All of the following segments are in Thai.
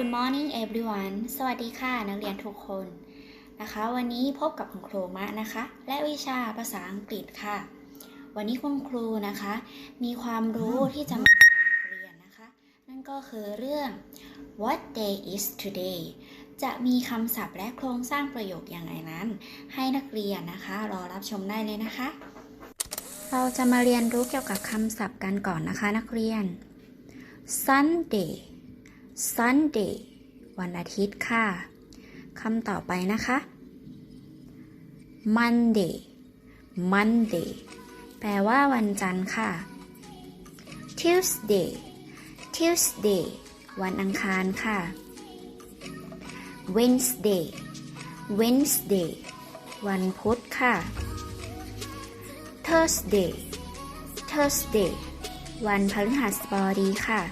Good morning everyone สวัสดีค่ะ นักเรียนทุกคนนะคะ วันนี้พบกับคุณครูมะนะคะ และวิชาภาษาอังกฤษค่ะ วันนี้คุณครูนะคะ มีความรู้ที่จะมาสอนนักเรียนนะคะ นั่นก็คือเรื่อง What day is today จะมีคำศัพท์และโครงสร้างประโยคอย่างไรนั้น ให้นักเรียนนะคะ รอรับชมได้เลยนะคะ เราจะมาเรียนรู้เกี่ยวกับคำศัพท์กันก่อนนะคะ นักเรียน Sunday Sunday วันอาทิตย์ค่ะคำต่อไปนะคะ Monday Monday แปลว่าวันจันทร์ค่ะ Tuesday Tuesday วันอังคารค่ะ Wednesday Wednesday วันพุธค่ะ Thursday Thursday วันพฤหัสบดีค่ะ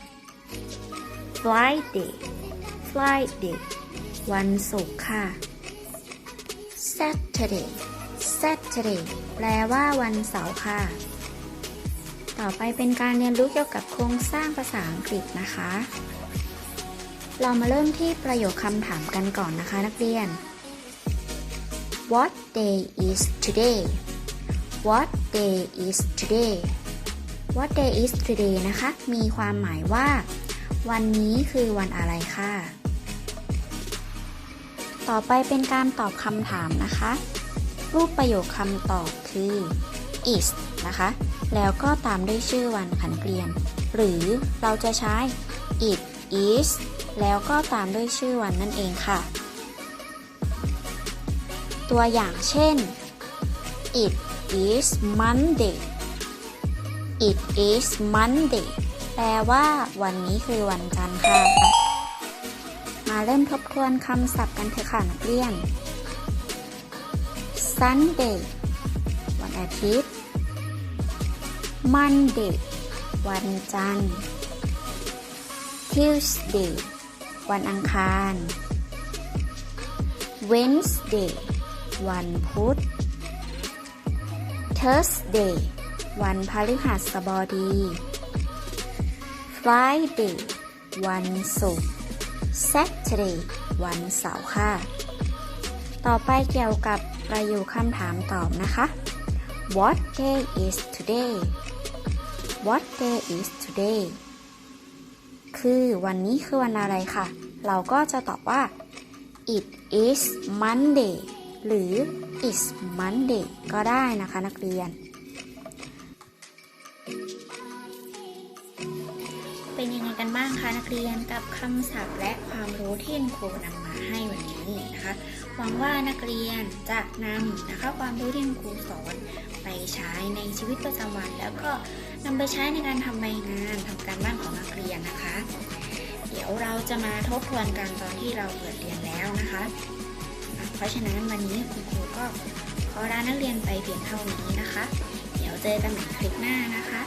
Friday Friday วันศุกร์ค่ะ Saturday Saturday แปลว่าวันเสาร์ค่ะ ต่อไปเป็นการเรียนรู้เกี่ยวกับโครงสร้างภาษาอังกฤษนะคะ เรามาเริ่มที่ประโยคคำถามกันก่อนนะคะนักเรียน What day is today What day is today What day is today นะคะ มีความหมายว่า วันนี้คือวันอะไรค่ะ ต่อไปเป็นการตอบคำถามนะคะ รูปประโยคคำตอบคือ is นะคะ แล้วก็ตามด้วยชื่อวันขันเกลียน หรือเราจะใช้ it is แล้วก็ตามด้วยชื่อวันนั่นเองค่ะ ตัวอย่างเช่น it is Monday it is Monday แปลว่า วันนี้คือวันจันทร์ค่ะ มาเริ่มทบทวนคำศัพท์กันเถอะค่ะนักเรียน Sunday วันอาทิตย์ Monday วันจันทร์ Tuesday วันอังคาร Wednesday วันพุธ Thursday วันพฤหัสบดี Friday วันศุกร์ Saturday วันเสาร์ค่ะ ต่อไปเกี่ยวกับประโยคคำถามตอบนะคะ What day is today What day is today คือวันนี้คือวันอะไรค่ะ เราก็จะตอบว่า it is Monday หรือ is Monday ก็ได้นะคะนักเรียน เป็นยังไงกันบ้างคะนักเรียนกับคำศัพท์และความรู้ที่คุณครูนำมาให้วันนี้นะคะ หวังว่านักเรียนจะนำนะคะความรู้ที่คุณครูสอนไปใช้ในชีวิตประจำวัน แล้วก็นำไปใช้ในการทำใบงานทำการบ้านของนักเรียนนะคะ เดี๋ยวเราจะมาทบทวนกันตอนที่เราเปิดเรียนแล้วนะคะ เพราะฉะนั้นวันนี้คุณครูก็ขอลานักเรียนไปเพียงเท่านี้นะคะ เดี๋ยวเจอกันใหม่คลิปหน้านะคะ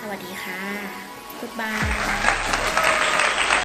สวัสดีค่ะ Goodbye.